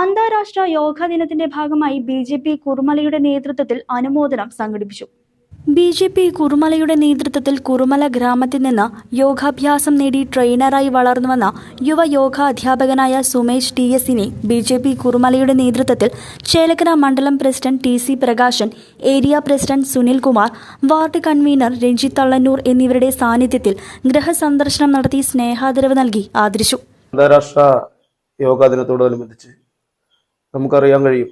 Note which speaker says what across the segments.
Speaker 1: അന്താരാഷ്ട്ര യോഗാ ദിനത്തിന്റെ ഭാഗമായി ബി ജെ പി കുറുമലയുടെ നേതൃത്വത്തിൽ അനുമോദനം സംഘടിപ്പിച്ചു. ബി ജെ പി കുറുമലയുടെ നേതൃത്വത്തിൽ കുറുമല ഗ്രാമത്തിൽ നിന്ന് യോഗാഭ്യാസം നേടി ട്രെയിനറായി വളർന്നുവന്ന യുവ യോഗ അധ്യാപകനായ സുമേഷ് ടി എസിനെ ബി ജെ പി കുറുമലയുടെ നേതൃത്വത്തിൽ ചേലക്കര മണ്ഡലം president T C Prakashan area president Sunil Kumar ward convener Ranjith Thallannur എന്നിവരുടെ സാന്നിധ്യത്തിൽ ഗൃഹസന്ദർശനം നടത്തി സ്നേഹാദരവ് നൽകി ആദരിച്ചു.
Speaker 2: അന്താരാഷ്ട്ര യോഗാ ദിനത്തോടനുബന്ധിച്ച് നമുക്കറിയാൻ കഴിയും.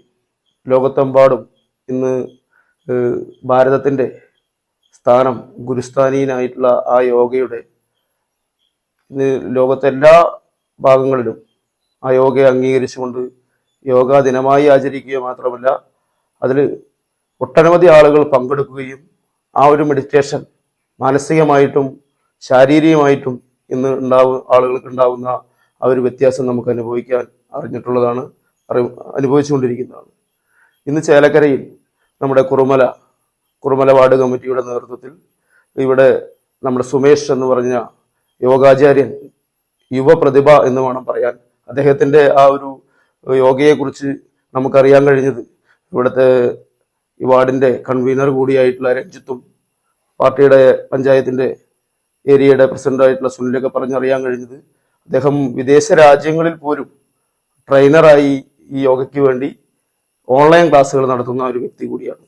Speaker 2: ലോകത്തെമ്പാടും ഇന്ന് ഭാരതത്തിന്റെ സ്ഥാനം ഗുരുസ്ഥാനീയനായിട്ടുള്ള ആ യോഗയുടെ ഇന്ന് ലോകത്തെ എല്ലാ ഭാഗങ്ങളിലും ആ യോഗയെ അംഗീകരിച്ചുകൊണ്ട് യോഗാ ദിനമായി ആചരിക്കുക മാത്രമല്ല അതിൽ ഒട്ടനവധി ആളുകൾ പങ്കെടുക്കുകയും ആ ഒരു മെഡിറ്റേഷൻ മാനസികമായിട്ടും ശാരീരികമായിട്ടും ഇന്ന് ഉണ്ടാവും ആളുകൾക്ക് ഉണ്ടാവുന്ന ആ ഒരു വ്യത്യാസം നമുക്ക് അനുഭവിക്കാൻ അറിഞ്ഞിട്ടുള്ളതാണ്. അറി അനുഭവിച്ചുകൊണ്ടിരിക്കുന്നതാണ്. ഇന്ന് ചേലക്കരയിൽ നമ്മുടെ കുറുമല കുറുമല വാർഡ് കമ്മിറ്റിയുടെ നേതൃത്വത്തിൽ ഇവിടെ നമ്മുടെ സുമേഷ് എന്ന് പറഞ്ഞ യോഗാചാര്യൻ യുവപ്രതിഭ എന്ന് വേണം പറയാൻ. അദ്ദേഹത്തിന്റെ ആ ഒരു യോഗയെക്കുറിച്ച് നമുക്കറിയാൻ കഴിഞ്ഞത് ഇവിടുത്തെ ഈ വാർഡിന്റെ കൺവീനർ കൂടിയായിട്ടുള്ള രഞ്ജിത്തും പാർട്ടിയുടെ പഞ്ചായത്തിന്റെ ഏരിയയുടെ പ്രസിഡന്റായിട്ടുള്ള സുനിലൊക്കെ പറഞ്ഞറിയാൻ കഴിഞ്ഞത് അദ്ദേഹം വിദേശ രാജ്യങ്ങളിൽ പോലും ട്രെയിനറായി ഈ യോഗയ്ക്ക് വേണ്ടി ഓൺലൈൻ ക്ലാസ്സുകൾ നടത്തുന്ന ഒരു വ്യക്തി കൂടിയാണ്.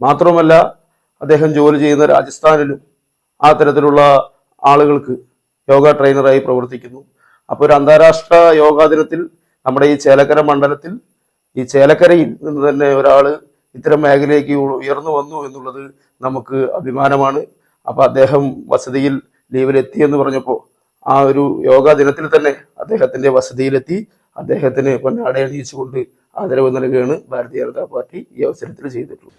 Speaker 2: മാത്രമല്ല അദ്ദേഹം ജോലി ചെയ്യുന്ന രാജസ്ഥാനിലും ആ തരത്തിലുള്ള ആളുകൾക്ക് യോഗ ട്രെയിനറായി പ്രവർത്തിക്കുന്നു. അപ്പോൾ ഒരു അന്താരാഷ്ട്ര യോഗാ ദിനത്തിൽ നമ്മുടെ ഈ ചേലക്കര മണ്ഡലത്തിൽ ഈ ചേലക്കരയിൽ നിന്ന് തന്നെ ഒരാൾ ഇത്തരം മേഖലയിലേക്ക് ഉയർന്നു വന്നു എന്നുള്ളത് നമുക്ക് അഭിമാനമാണ്. അപ്പോൾ അദ്ദേഹം വസതിയിൽ ലീവിലെത്തി എന്ന് പറഞ്ഞപ്പോൾ ആ ഒരു യോഗാ ദിനത്തിൽ തന്നെ അദ്ദേഹത്തിന്റെ വസതിയിലെത്തി അദ്ദേഹത്തിന് പൊന്നാടയണിയിച്ചുകൊണ്ട് ആദരവ് നൽകുകയാണ് ഭാരതീയ ജനതാ പാർട്ടി ഈ അവസരത്തിൽ ചെയ്തിട്ടുള്ളത്.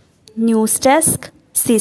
Speaker 1: News desk C